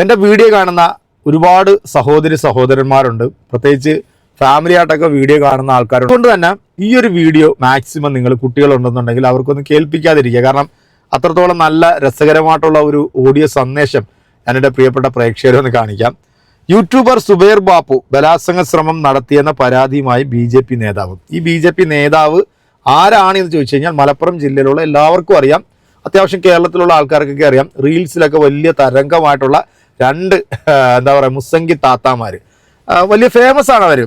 എന്റെ വീഡിയോ കാണുന്ന ഒരുപാട് സഹോദരി സഹോദരന്മാരുണ്ട്. പ്രത്യേകിച്ച് ഫാമിലി ആയിട്ടൊക്കെ വീഡിയോ കാണുന്ന ആൾക്കാരുണ്ട്. അതുകൊണ്ട് തന്നെ ഈ ഒരു വീഡിയോ മാക്സിമം നിങ്ങൾ കുട്ടികളുണ്ടെന്നുണ്ടെങ്കിൽ അവർക്കൊന്ന് കേൾപ്പിക്കാതിരിക്കുക. കാരണം അത്രത്തോളം നല്ല രസകരമായിട്ടുള്ള ഒരു ഓഡിയോ സന്ദേശം എന്റെ പ്രിയപ്പെട്ട പ്രേക്ഷകരെ ഒന്ന് കാണിക്കാം. യൂട്യൂബർ സുബൈർ ബാപ്പു ബലാത്സംഗ ശ്രമം നടത്തിയെന്ന പരാതിയുമായി ബി ജെ പി നേതാവ്. ഈ ബി ജെ പി നേതാവ് ആരാണ് എന്ന് ചോദിച്ചു കഴിഞ്ഞാൽ മലപ്പുറം ജില്ലയിലുള്ള എല്ലാവർക്കും അറിയാം. അത്യാവശ്യം കേരളത്തിലുള്ള ആൾക്കാർക്കൊക്കെ അറിയാം. റീൽസിലൊക്കെ വലിയ തരംഗമായിട്ടുള്ള രണ്ട് എന്താ പറയുക മുസ്സങ്കി താത്താമാർ വലിയ ഫേമസ് ആണ് അവർ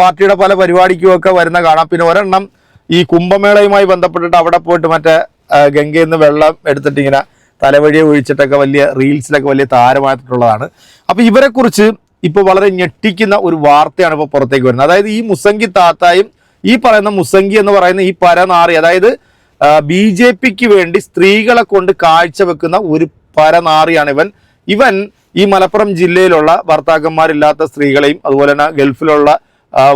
പാർട്ടിയുടെ പല പരിപാടിക്കും ഒക്കെ വരുന്ന കാണാം. പിന്നെ ഒരെണ്ണം ഈ കുംഭമേളയുമായി ബന്ധപ്പെട്ടിട്ട് അവിടെ പോയിട്ട് മറ്റേ ഗംഗയിൽ നിന്ന് വെള്ളം എടുത്തിട്ട് ഇങ്ങനെ തലവഴിയെ ഒഴിച്ചിട്ടൊക്കെ വലിയ റീൽസിലൊക്കെ വലിയ താരമായിട്ടുള്ളതാണ്. അപ്പോൾ ഇവരെക്കുറിച്ച് ഇപ്പോൾ ഇപ്പൊ വളരെ ഞെട്ടിക്കുന്ന ഒരു വാർത്തയാണ് ഇപ്പോൾ പുറത്തേക്ക് വരുന്നത്. അതായത് ഈ മുസങ്കി താത്തായും ഈ പറയുന്ന മുസങ്കി എന്ന് പറയുന്ന ഈ പരനാറി അതായത് ബി ജെ പിക്ക് വേണ്ടി സ്ത്രീകളെ കൊണ്ട് കാഴ്ചവെക്കുന്ന ഒരു പരനാറിയാണ് ഇവൻ. ഇവൻ ഈ മലപ്പുറം ജില്ലയിലുള്ള ഭർത്താക്കന്മാരില്ലാത്ത സ്ത്രീകളെയും അതുപോലെ തന്നെ ഗൾഫിലുള്ള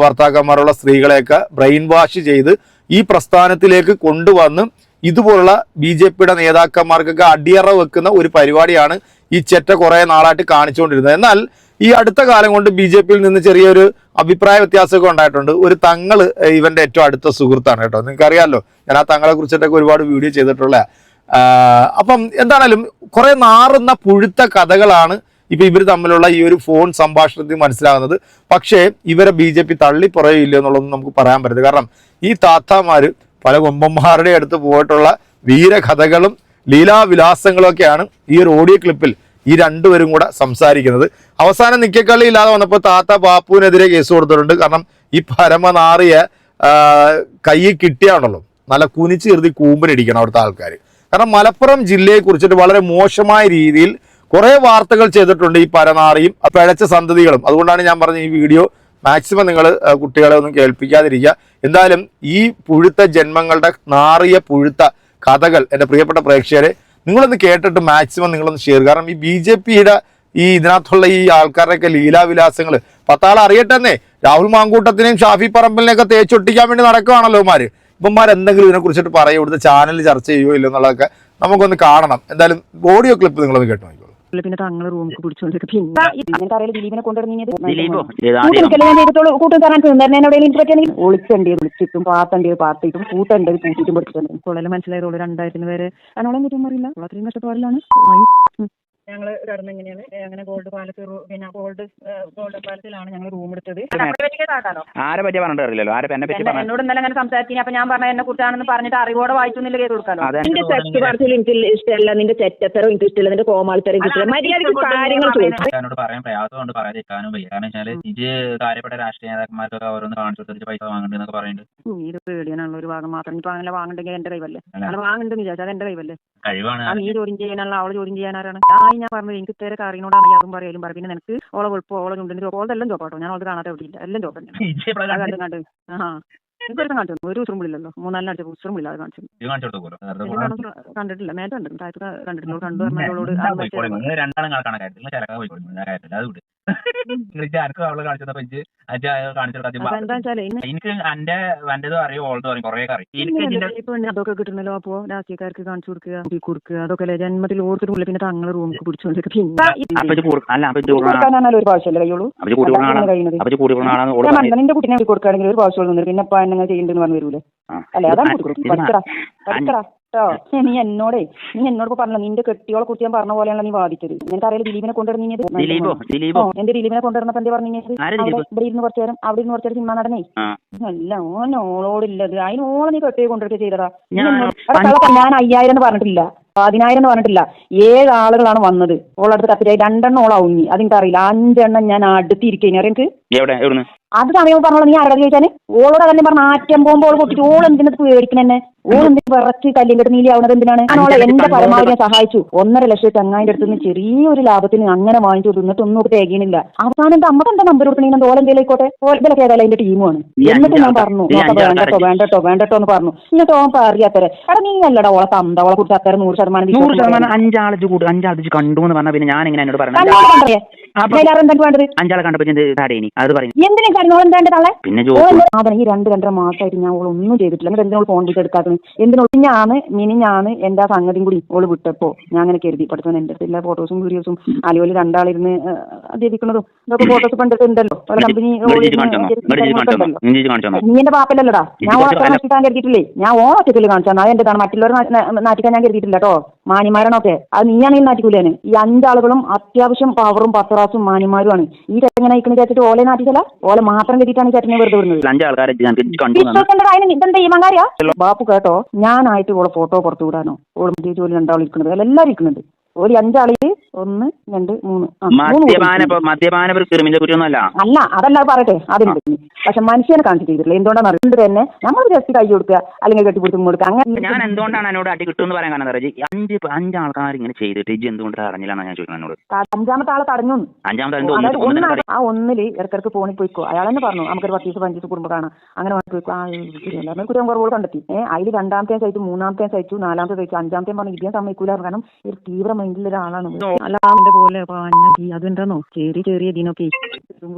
ഭർത്താക്കന്മാരുള്ള സ്ത്രീകളെയൊക്കെ ബ്രെയിൻ വാഷ് ചെയ്ത് ഈ പ്രസ്ഥാനത്തിലേക്ക് കൊണ്ടുവന്ന് ഇതുപോലുള്ള ബി ജെ പിയുടെ നേതാക്കന്മാർക്കൊക്കെ അടിയറ വെക്കുന്ന ഒരു പരിപാടിയാണ് ഈ ചെറ്റ കുറേ നാളായിട്ട് കാണിച്ചുകൊണ്ടിരുന്നത്. എന്നാൽ ഈ അടുത്ത കാലം കൊണ്ട് ബി ജെ പിയിൽ നിന്ന് ചെറിയൊരു അഭിപ്രായ വ്യത്യാസമൊക്കെ ഉണ്ടായിട്ടുണ്ട്. ഒരു തങ്ങൾ ഇവന്റെ ഏറ്റവും അടുത്ത സുഹൃത്താണ് കേട്ടോ. നിങ്ങൾക്ക് അറിയാമല്ലോ ഞാൻ ആ തങ്ങളെ കുറിച്ചിട്ടൊക്കെ ഒരുപാട് വീഡിയോ ചെയ്തിട്ടുള്ള അപ്പം എന്താണേലും കുറെ നാറുന്ന പുഴുത്ത കഥകളാണ് ഇപ്പൊ ഇവർ തമ്മിലുള്ള ഈ ഒരു ഫോൺ സംഭാഷണത്തിൽ മനസ്സിലാകുന്നത്. പക്ഷേ ഇവരെ ബി ജെ പി തള്ളി പുറയില്ല എന്നുള്ളതൊന്നും നമുക്ക് പറയാൻ പറ്റില്ല. കാരണം ഈ താത്താമാര് പല കൊമ്പന്മാരുടെ അടുത്ത് പോയിട്ടുള്ള വീരകഥകളും ലീലാവിലാസങ്ങളും ഒക്കെയാണ് ഈ ഒരു ഓഡിയോ ക്ലിപ്പിൽ ഈ രണ്ടുപേരും കൂടെ സംസാരിക്കുന്നത്. അവസാനം നിക്കക്കളി ഇല്ലാതെ വന്നപ്പോൾ താത്ത ബാപ്പുവിനെതിരെ കേസ് കൊടുത്തിട്ടുണ്ട്. കാരണം ഈ പരമനാറിയ കൈ കിട്ടിയാണല്ലോ. നല്ല കുനിച്ച് കരുതി കൂമ്പിനിടിക്കണം അവിടുത്തെ ആൾക്കാർ കാരണം മലപ്പുറം ജില്ലയെ കുറിച്ചിട്ട് വളരെ മോശമായ രീതിയിൽ കുറെ വാർത്തകൾ ചെയ്തിട്ടുണ്ട് ഈ പരനാറിയും പിഴച്ച സന്തതികളും. അതുകൊണ്ടാണ് ഞാൻ പറഞ്ഞ ഈ വീഡിയോ മാക്സിമം നിങ്ങൾ കുട്ടികളെ ഒന്നും കേൾപ്പിക്കാതിരിക്കുക. എന്തായാലും ഈ പുഴുത്ത ജന്മങ്ങളുടെ നാറിയ പുഴുത്ത കഥകൾ എന്റെ പ്രിയപ്പെട്ട പ്രേക്ഷകരെ നിങ്ങളൊന്ന് കേട്ടിട്ട് മാക്സിമം നിങ്ങളൊന്ന് ഷെയർ കാരണം ഈ ബി ജെ പിയുടെ ഈ ഇതിനകത്തുള്ള ഈ ആൾക്കാരുടെയൊക്കെ ലീലാവിലാസങ്ങൾ പത്താൾ അറിയട്ടെന്നേ രാഹുൽ മാങ്കൂട്ടത്തിനെയും ഷാഫി പറമ്പലിനെയൊക്കെ തേച്ചൊട്ടിക്കാൻ വേണ്ടി ഇവന്മാര്. ഇവന്മാർ എന്തെങ്കിലും ഇതിനെ കുറിച്ചിട്ട് പറയോ? ഇവിടുത്തെ ചാനൽ ചർച്ച ചെയ്യുമോ ഇല്ലോ എന്നുള്ളതൊക്കെ നമുക്കൊന്ന് കാണണം. എന്തായാലും ഓഡിയോ ക്ലിപ്പ് നിങ്ങളൊന്ന് കേട്ടോ നോക്കിക്കോളൂ. പിന്നെ തങ്ങൾ റൂമിൽ പിടിച്ചോണ്ടിരിക്കും പിന്നെ ദിലീപിനെ കൊണ്ടുവരുന്നത് കൂട്ടി തരാൻ ഒളിച്ചണ്ടി പാത്തിട്ടും കൂട്ടണ്ടത് കൂട്ടിയിട്ടും പഠിച്ചിട്ടുണ്ട് കൊള്ളൽ മനസ്സിലായത് രണ്ടായിരത്തിന് വരെ. അതിനോളം പറ്റും അറിയില്ല. അത്രയും കഷ്ടപ്പാടിലാണ്. ഞങ്ങൾ കിടന്ന് ഇങ്ങനെയാണ് അങ്ങനെ ഗോൾഡ് പാലസ് പിന്നെ ഗോൾഡ് ഗോൾഡ് പാലസിലാണ് ഞങ്ങൾ റൂം എടുത്തത്. ആരെ പറ്റി പറഞ്ഞിട്ട് അറിയില്ലല്ലോ. ആരെ എന്നെ പറ്റി എന്നോട് ഇന്നലെ അങ്ങനെ സംസാരിച്ചു അപ്പൊ ഞാൻ പറഞ്ഞ എന്നെ കുറിച്ചാണെന്ന് പറഞ്ഞിട്ട് അറിവോടെ വായിച്ചൊന്നില്ല കേസ് കൊടുക്കാനോ? അതെ. നിന്റെ സെറ്റ് പറച്ചിൽ എനിക്ക് ഇഷ്ടമല്ല. നിന്റെ ചെറ്റത്തരം എനിക്ക് ഇഷ്ടമല്ല നിന്റെ കോമാളിത്തരം ഇഷ്ടമല്ല മര്യാദയ്ക്ക് കാര്യങ്ങൾ ചോദിച്ചു പറയാൻ പ്രയാസമുണ്ട്. പറയാതിരിക്കാനും വയ്യ. കാരണം വെച്ചാൽ ഇത് കാര്യപ്പെട്ട രാഷ്ട്രീയ നേതാക്കന്മാർക്കൊക്കെ ഓരോന്ന് കാണിച്ചു കൊടുത്തിട്ട് പൈസ വാങ്ങണ്ടെന്നൊക്കെ പറയുന്നുണ്ട് നീ ഇത് പേടിയാനുള്ള ഒരു ഭാഗം മാത്രം. ഇപ്പൊ അങ്ങനെ വാങ്ങണ്ടെങ്കിൽ എന്റെ കൈവല്ലേ? അങ്ങനെ വാങ്ങണ്ടെന്ന് വിചാരിച്ചാൽ അത് എന്റെ കൈവല്ലേ? കഴിവാണ്. ആ നീ ചോദ്യം ചെയ്യാനുള്ള അവൾ ചോദ്യം ചെയ്യാനാരാണ്? ആ ഞാൻ പറഞ്ഞു എനിക്ക് ഇത്തേരെ കാറിനോടാണ് അതും പറയാലും പറയും. പിന്നെ നിനക്ക് ഓളെ കുഴപ്പം ഓളെ ചുണ്ടിന് ഓളെല്ലാം ചോപ്പാട്ടോ ഞാൻ ഓളത് കാണാതെ എവിടെയില്ല എല്ലാം ചോപ്പം തന്നെ. അത് കണ്ട്. ആ എനിക്കൊരുത്തം കാണിച്ചു ഒരു ഉസുറും വിളില്ലല്ലോ മൂന്നാലിന് അടിച്ച ഉസുറും വില്ല അത് കാണിച്ചു കണ്ടിട്ടില്ല. നേരത്തെ കണ്ടിട്ടുണ്ട്. താഴത്ത് കണ്ടിട്ടില്ല കണ്ടു ഇന്ന് എനിക്ക് എന്റെ എന്റേതും അറിയും ഓളതും അറിയും. കുറേ അറിയും. എനിക്ക് ഇതിന്റെ ഇപ്പൊ അതൊക്കെ കിട്ടണല്ലോ അപ്പോ രാഷ്ട്രീയക്കാർക്ക് കാണിച്ചു കൊടുക്കുക കൊടുക്കുക. അതൊക്കെ അല്ലേ? ജന്മത്തിൽ ഓർത്തിട്ടില്ല പിന്നെ തങ്ങൾ റൂമിൽ പിടിച്ചോണ്ടിരിക്കും പിന്നെ ഒരു കഴിയുന്നത്. കുട്ടിനെ കൊടുക്കുകയാണെങ്കിൽ ഒരു പ്രാവശ്യം പിന്നെ ഇപ്പൊ ചെയ്യണ്ടെന്ന് പറഞ്ഞു വരൂലേ. അല്ലെ? അതാണ് പഠിക്കടാ പഠിക്കടാ കേട്ടോ നീ എന്നോടേ നീ എന്നോട് പറഞ്ഞു നിന്റെ കെട്ടിയോളെ കുറിച്ച് ഞാൻ പറഞ്ഞ പോലെയാണ് നീ വാദിച്ചത് നിനക്ക് അറിയില്ല ദിലീപിനെ കൊണ്ടുവരുന്നത് ദിലീപോ എന്റെ ദിലീപിനെ കൊണ്ടുവരുന്നപ്പോ എന്താ പറഞ്ഞു? ഇവിടെ ഇരുന്ന് കുറച്ചു നേരം അവിടെ ഇരുന്ന് കുറച്ചു നേരം സിനിമ നടനേ. അല്ല ഓൻ ഓളോടില്ലത് അതിന് ഓളെ നീ കെട്ടിയെ കൊണ്ടുവരിക ചെയ്തതാ. ഞാൻ- അയ്യായിരം എന്ന് പറഞ്ഞിട്ടില്ല. പതിനായിരം എന്ന് പറഞ്ഞിട്ടില്ല. ഏഴ് ആളുകളാണ് വന്നത്. ഓളടുത്ത് കത്തിരായി രണ്ടെണ്ണം ഓളാവുങ്ങി അതെനിക്ക് അറിയില്ല അഞ്ചെണ്ണം ഞാൻ അടുത്തിരിക്കഴിഞ്ഞ എനിക്ക് എവിടെ? എവിടുന്ന്? അത് സമയം പറഞ്ഞോളൂ നീ ആരോട് ചോദിച്ചാൽ ഓളോട് തന്നെ പറഞ്ഞ ആറ്റം പോകുമ്പോൾ ഓൾ പൊട്ടിച്ച് ഓൾ എന്തിനാ പേടിക്കണെന്നെ ഓൾ എന്തിനു വിറച്ച് കല്ലും കെട്ട് നീലി ആവുന്നത് എന്തിനാണ് ഞാൻ ഓളെ എന്റെ പരമാവധി സഹായിച്ചു. ഒന്നര ലക്ഷം ചങ്ങായിന്റെ അടുത്ത് നിന്ന് ചെറിയൊരു ലാഭത്തിന് അങ്ങനെ വാങ്ങിച്ചു എന്നിട്ട് ഒന്നും ഇവിടെ തികയണില്ല. അവസാനം എന്റെ അമ്മ എന്താ നമ്പർ കൊടുക്കണേ? ഓൾ എന്തെങ്കിലും ആയിക്കോട്ടെ? ഓലൊക്കെ ഏതായാലും എന്റെ ടീമാണ് ആണ്. എന്നിട്ട് ഞാൻ പറഞ്ഞു വേണ്ടട്ടോ വേണ്ടട്ടോ വേണ്ടട്ടോ എന്ന് പറഞ്ഞു. എന്നിട്ട് ഓൻ പറയാത്തരെ എടാ നീ അല്ലടാ ഓളെ തന്ത. ഓളെ കുറിച്ച് അത്തരം നൂറ് ശതമാനം നൂറ് ശതമാനം അഞ്ചാൾ കൂടും അഞ്ചാളിച്ച് കണ്ടു എന്ന് പറഞ്ഞാൽ പിന്നെ ഞാൻ എങ്ങനെ എന്നോട് പറഞ്ഞു അഞ്ചാളെ കണ്ടപ്പോ എന്ത് കാടേനി അത് പറയും. എന്തിനാ കാര്യം എന്താണ്ട് തള്ളെ? പിന്നെ ജോ ഓൾ എന്താ സാധനം ഈ രണ്ട് രണ്ടര മാസമായിട്ട് ഞാൻ ഓൾ ഒന്നും ചെയ്തിട്ടില്ല. എന്നിട്ട് എന്തിനാ ഫോൺ വിളിച്ച് എടുക്കാത്തത്? എന്തിനോട് ഞാൻ മിനിഞ്ഞാന്ന് എന്താ സംഗതിയും കൂടി ഓൾ വിട്ടപ്പോ ഞാൻ അങ്ങനെ കരുതി. പഠിത്തം എന്റെ എല്ലാ ഫോട്ടോസും വീഡിയോസും അലിയോൽ രണ്ടാളിരുന്ന് അധ്യപിക്കുന്നതും ഇതൊക്കെ ഫോട്ടോസ് കണ്ടിട്ടുണ്ടല്ലോ പല കമ്പനി നീ എന്റെ പാപ്പല്ലല്ലോടാ. ഞാൻ നശിക്കാൻ കരുതിയിട്ടില്ലേ? ഞാൻ ഓണത്തിൽ കാണിച്ചു അത് എന്റേതാണ് മറ്റുള്ളവർ നാട്ടിക്കാൻ ഞാൻ കരുതിയിട്ടില്ല കേട്ടോ. മാനിമാരണമൊക്കെ അത് നീയാണെങ്കിൽ നാട്ടിക്കൂലേന് ഈ അഞ്ചാളുകളും അത്യാവശ്യം പവറും പത്തറാസും മാനിമാരുമാണ്. ഈ ചേട്ടനെ ഇക്കണ ചേച്ചിട്ട് ഓലെ നാട്ടിക്കല ഓലെ മാത്രം കെട്ടിയിട്ടാണ് ചേട്ടനെ വെറുതെ വിടുന്നത്. ബാപ്പു കേട്ടോ ഞാനായിട്ട് ഓളെ ഫോട്ടോ പുറത്തു വിടാനോ ഓളും ജോലി രണ്ടാളും ഇരിക്കുന്നത് അല്ല എല്ലാവരും ഇരിക്കുന്നുണ്ട് ഒരു അഞ്ചാളിൽ ഒന്ന് രണ്ട് മൂന്ന്. മദ്യപാന മദ്യപാന ഒരു ക്രിമിനൽ കുറ്റമൊന്നുമല്ല അല്ല അതല്ല അത് പറയട്ടെ അതുണ്ട് പക്ഷെ മനുഷ്യനെ കാണിച്ചു ചെയ്തിട്ടില്ല. എന്തുകൊണ്ടാണ് അറിയുന്നത് തന്നെ? നമ്മൾ ജസ്റ്റ് കൈ കൊടുക്കുക അല്ലെങ്കിൽ കെട്ടിപ്പിടിച്ച് കൊടുക്കുക. അങ്ങനെ ഞാൻ എന്തുകൊണ്ടാണ് എന്നോട് അടി കിട്ടുമെന്ന് പറയാൻ കാരണം എന്താ അഞ്ച് അഞ്ച് ആൾക്കാർ ഇങ്ങനെ ചെയ്തിട്ട് ഇജ്ജ് എന്തുകൊണ്ട് അറിഞ്ഞില്ലെന്നാണ് ഞാൻ ചോദിക്കുന്നത് എന്നോട്? അഞ്ചാമത്തെ ആളെ തടഞ്ഞു. അഞ്ചാമത്തെ ആ ഒന്നിൽ ഇടക്കിടക്ക് ഫോണിൽ പോയിക്കോ. അയാൾ തന്നെ പറഞ്ഞു നമുക്കൊരു പത്ത് ദിവസം പഞ്ച് കുടുംബം കാണാം. അങ്ങനെ പോയിക്കോ. ആ അങ്ങനെ കുറ്റം കുറവുകൾ കണ്ടെത്തി. ഏഹ് അതിൽ രണ്ടാമത്തെ സഹിച്ചു മൂന്നാമത്തെ സഹിച്ചു നാലാമത്തെ സഹിച്ചു അഞ്ചാമത്തെ പറഞ്ഞു ഇതേ സമ്മതിക്കൂല കാരണം ഒരു തീവ്ര മൈൻഡിൽ ഒരാളാണ് അല്ല അവന്റെ പോലെ അതെന്താണോ ചെറിയ ചെറിയ ഇതിനൊക്കെ ഇതും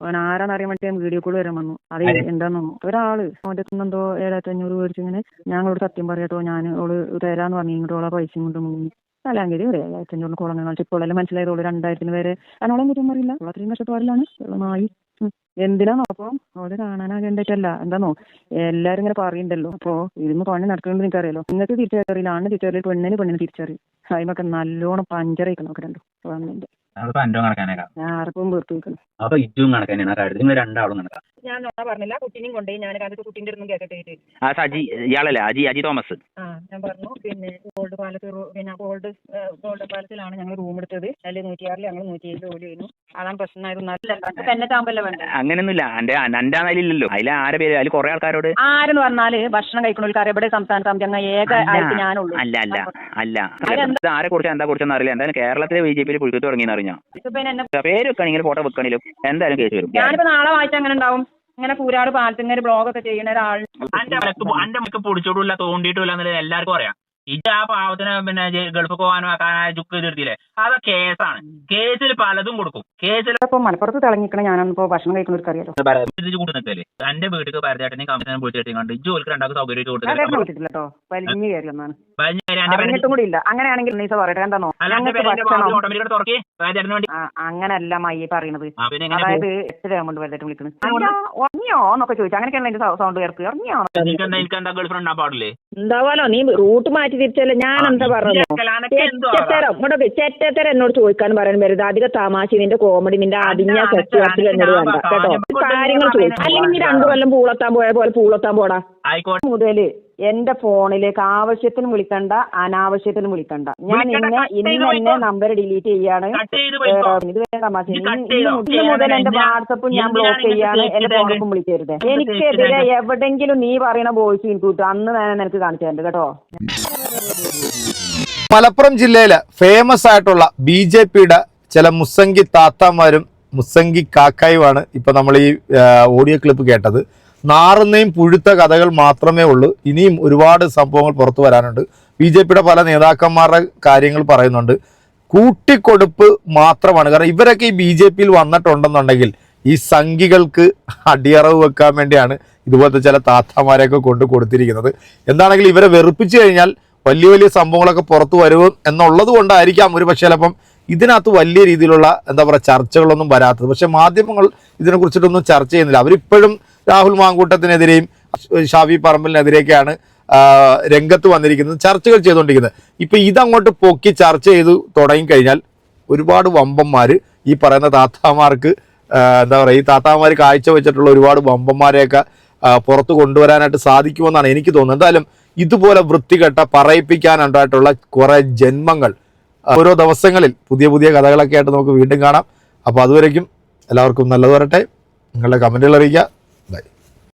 അവൻ ആരാന്ന് അറിയാൻ വേണ്ടി ഞാൻ വീഡിയോ കോൾ വരാൻ വന്നു. അതെ എന്താണോ ഒരാൾ അവന്റെ എന്തോ ഏഴായിരത്തി അഞ്ഞൂറ് മേടിച്ച് ഇങ്ങനെ ഞങ്ങളോട് സത്യം പറയട്ടോ ഞാൻ ഓൾ തരാന്ന് പറഞ്ഞു ഇങ്ങോട്ട് ഓളെ പൈസയും കൊണ്ട് മുങ്ങി നാലാങ്കേരി ഒരു ഏഴായിരത്തി അഞ്ഞൂറിന് കുളങ്ങൾ ഇപ്പോൾ ഓൾ രണ്ടായിരത്തിന് വരെ അതിനോളം കുറ്റം പറയില്ല ഓൾ അത്രയും കഷ്ടപ്പാടിലാണ്. നായി എന്തിനാന്നോ? അപ്പൊ അവൾ കാണാനാകേണ്ടിട്ടല്ല എന്താന്നോ? എല്ലാരും ഇങ്ങനെ പറയുണ്ടല്ലോ. അപ്പൊ ഇരുന്ന് പണി നടക്കുന്നുണ്ട് എനിക്കറിയാലോ. നിങ്ങൾക്ക് തിരിച്ചറിയില്ല. ആണ് തിരിച്ചറിയില്ല. പെണ്ണിന് പെണ്ണിന് തിരിച്ചറിയും. അതിമൊക്കെ നല്ലോണം പഞ്ചറയിക്കണം? ഒക്കെ രണ്ടു. ഗവൺമെന്റ് നമ്മളിപ്പോ അൻഡോ കണക്കാനേക്കാം ഞാൻ ആർക്കും വീർത്ത് വെക്കണം അപ്പൊ ഇറ്റും കണക്കാനാണ് ആ കാര്യത്തിൽ നിങ്ങൾ രണ്ടാളും കണക്കാം. ഞാൻ നോക്കാൻ പറഞ്ഞില്ല. കുട്ടീനെയും കൊണ്ടേ ഞാൻ കാലത്ത് കുട്ടീന്റെ ഒന്നും കേട്ടിട്ട്. ആ സജി ഇയാളല്ലേ? അജി അജി തോമസ്. ആ ഞാൻ പറഞ്ഞു. പിന്നെ ഗോൾഡ് പാലത്ത് റൂ- പിന്നെ ഗോൾഡ് ഗോൾഡ് പാലത്തിലാണ് ഞങ്ങൾ റൂം എടുത്തത്. അതിൽ നൂറ്റിയാറിൽ ഞങ്ങൾ നൂറ്റി ഏഴിൽ ജോലി ചെയ്യുന്നു. അതാണ് പ്രശ്നമായിരുന്നു തന്നെ താമ്പല്ലേ വേണ്ടത് അങ്ങനെയൊന്നുമില്ല. എന്റെ എന്റെ അതിലില്ലല്ലോ അതിൽ ആരെ പേര്? അതിൽ കുറെ ആൾക്കാരോട്? ആരെന്ന് പറഞ്ഞാൽ ഭക്ഷണം കഴിക്കണ എവിടെ സംസ്ഥാന സമിതി ഏക ആയിട്ട് ഞാനുള്ളൂ. അല്ല അല്ല. അല്ല. ആരെ കുറിച്ച് എന്താ കുറിച്ചൊന്നും അറിയില്ല. എന്തായാലും കേരളത്തിലെ ബി ജെ പിയിൽ പുഴുക്കത്ത് തുടങ്ങിയെന്ന് അറിഞ്ഞാൽ ഞാൻ പേര് ഫോട്ടോ വെക്കണമെങ്കിലും എന്തായാലും കേസ് വരും. ഞാനിപ്പോ നാളെ വായിച്ച അങ്ങനെ ഉണ്ടാവും? ഇങ്ങനെ കൂരാട് പാലത്തിങ്ങനെ ബ്ലോഗ് ഒക്കെ ചെയ്യുന്ന ഒരാൾ. അന്റെ മലക്ക് അന്റെ മലക്ക് പൊടിച്ചോടില്ല തോണ്ടിയിട്ടില്ല എന്നുള്ളത് എല്ലാവർക്കും അറിയാം. ഇത് ആ പാവത്തിന് പിന്നെ ഗൾഫ് പോകാനും ആക്കാനും ചുക്ക് തീർത്തില്ലേ അത് കേസാണ്. കേസിൽ പലതും കൊടുക്കും. കേസിൽ ഇപ്പൊ മലപ്പുറത്ത് തിളങ്ങിക്കണ ഞാനിപ്പോ ഭക്ഷണം കഴിക്കുന്നവർക്ക് അറിയാലോ കൂട്ടി നിൽക്കല്ലേ എന്റെ വീട്ടിൽ പരത്തേട്ടനെയും പോയിട്ട് വിളിച്ചിട്ട് കണ്ട് ജോലിക്ക് രണ്ടാമത്തെ സൗകര്യം വലിഞ്ഞു കയറി ഒന്നാണ് അറിഞ്ഞിട്ടും കൂടി ഇല്ല. അങ്ങനെയാണെങ്കിൽ നീസ പറയട്ടെ. എന്താണോ ഞങ്ങൾക്ക് ഭക്ഷണം. അങ്ങനല്ല മയ്യ പറയണത്. അതായത് എത്ര കൊണ്ട് വലുതായിട്ട് വിളിക്കുന്നത് ഉറങ്ങിയോ എന്നൊക്കെ ചോദിച്ചു. അങ്ങനെയൊക്കെയാണ് എന്റെ സൗണ്ട് കേർക്ക് ഉറങ്ങിയോ എനിക്ക് എന്താ എനിക്ക് എന്താ ഗേൾഫ്രണ്ട് ഉണ്ടാകാൻ പാടില്ലേ? ഉണ്ടാവാലോ? നീ റൂട്ട് മാറ്റി തിരിച്ചല്ലേ? ഞാൻ എന്താ പറഞ്ഞു ചെറ്റത്തരം ഇങ്ങോട്ടൊക്കെ ചെറ്റത്തരം എന്നോട് ചോദിക്കാൻ പറയാൻ വരുന്നത് അധിക തമാശ നിന്റെ കോമഡി നിന്റെ അതിഞ്ഞ സെറ്റ് എന്നോട് വേണ്ട. കേട്ടോ? കാര്യങ്ങൾ ചോദിച്ചു അല്ലെങ്കിൽ നീ രണ്ടു കൊല്ലം പൂളത്താൻ പോയ പോലെ പൂളത്താൻ പോടാ. ആയിക്കോട്ടെ. മുതൽ എന്റെ ഫോണിലേക്ക് ആവശ്യത്തിന് വിളിക്കണ്ട അനാവശ്യത്തിന് വിളിക്കണ്ട. ഞാൻ വിളിക്കണ്ട, ഇന്ന് cut ചെയ്ത് ഇന്ന് പോയിക്കോ. തന്നെ നമ്പർ ഡിലീറ്റ് ചെയ്യാണ്. കട്ട് ചെയ്ത് പോയിക്കോ. ഇത് വേറെ തമാശ cut ചെയ്തോ? മുതൽ മുതൽ എന്റെ എന്തിനാ- വാട്സപ്പും ഞാൻ ബ്ലോക്ക് ഇങ്ങനത്തെ ചെയ്യാണ് എന്റെ ഫോണിലും വിളിക്കരുത്. എനിക്കെതിരെ? എവിടെങ്കിലും നീ പറയുന്ന വോയിസ് എനിക്ക് കിട്ടും അന്ന് ഞാൻ നിനക്ക് കാണിച്ചു തരണ്ട് കേട്ടോ. മലപ്പുറം ജില്ലയിലെ ഫേമസ് ആയിട്ടുള്ള ബി ജെ പിയുടെ ചില മുസ്സങ്കി താത്താമാരും മുസ്സങ്കി കാക്കായുമാണ് ഇപ്പൊ നമ്മൾ ഈ ആ, ഓഡിയോ ക്ലിപ്പ് കേട്ടത്. നാറുന്നയും പുഴുത്ത കഥകൾ മാത്രമേ ഉള്ളൂ. ഇനിയും ഒരുപാട് സംഭവങ്ങൾ പുറത്തു വരാനുണ്ട്. ബി ജെ പിയുടെ പല നേതാക്കന്മാരുടെ കാര്യങ്ങൾ പറയുന്നുണ്ട്. കൂട്ടിക്കൊടുപ്പ് മാത്രമാണ്. കാരണം ഇവരൊക്കെ ഈ ബി ജെ പിയിൽ വന്നിട്ടുണ്ടെന്നുണ്ടെങ്കിൽ ഈ സംഘികൾക്ക് അടിയറവ് വെക്കാൻ വേണ്ടിയാണ് ഇതുപോലത്തെ ചില താത്താമാരെയൊക്കെ കൊണ്ടു കൊടുത്തിരിക്കുന്നത്. എന്താണെങ്കിലും ഇവരെ വെറുപ്പിച്ചു കഴിഞ്ഞാൽ വലിയ വലിയ സംഭവങ്ങളൊക്കെ പുറത്തു വരും എന്നുള്ളത് കൊണ്ടായിരിക്കാം ഒരു പക്ഷേ ചിലപ്പം ഇതിനകത്ത് വലിയ രീതിയിലുള്ള എന്താ പറയുക ചർച്ചകളൊന്നും വരാത്തത്. പക്ഷേ മാധ്യമങ്ങൾ ഇതിനെ കുറിച്ചിട്ടൊന്നും ചർച്ച ചെയ്യുന്നില്ല. അവരിപ്പോഴും രാഹുൽ മാങ്കൂട്ടത്തിനെതിരെയും ഷാഫി പറമ്പലിനെതിരെയൊക്കെയാണ് രംഗത്ത് വന്നിരിക്കുന്നത് ചർച്ചകൾ ചെയ്തുകൊണ്ടിരിക്കുന്നത്. ഇപ്പം ഇതങ്ങോട്ട് പൊക്കി ചർച്ച ചെയ്ത് തുടങ്ങിക്കഴിഞ്ഞാൽ ഒരുപാട് വമ്പന്മാർ ഈ പറയുന്ന താത്താമാർക്ക് എന്താ പറയുക ഈ താത്താമാർ കാഴ്ചവെച്ചിട്ടുള്ള ഒരുപാട് വമ്പന്മാരെയൊക്കെ പുറത്ത് കൊണ്ടുവരാനായിട്ട് സാധിക്കുമെന്നാണ് എനിക്ക് തോന്നുന്നത്. എന്തായാലും ഇതുപോലെ വൃത്തികെട്ട പറയിപ്പിക്കാനുണ്ടായിട്ടുള്ള കുറേ ജന്മങ്ങൾ ഓരോ ദിവസങ്ങളിൽ പുതിയ പുതിയ കഥകളൊക്കെ ആയിട്ട് നമുക്ക് വീണ്ടും കാണാം. അപ്പോൾ അതുവരേക്കും എല്ലാവർക്കും നല്ലത് വരട്ടെ. നിങ്ങളുടെ കമന്റുകൾ അറിയിക്കുക.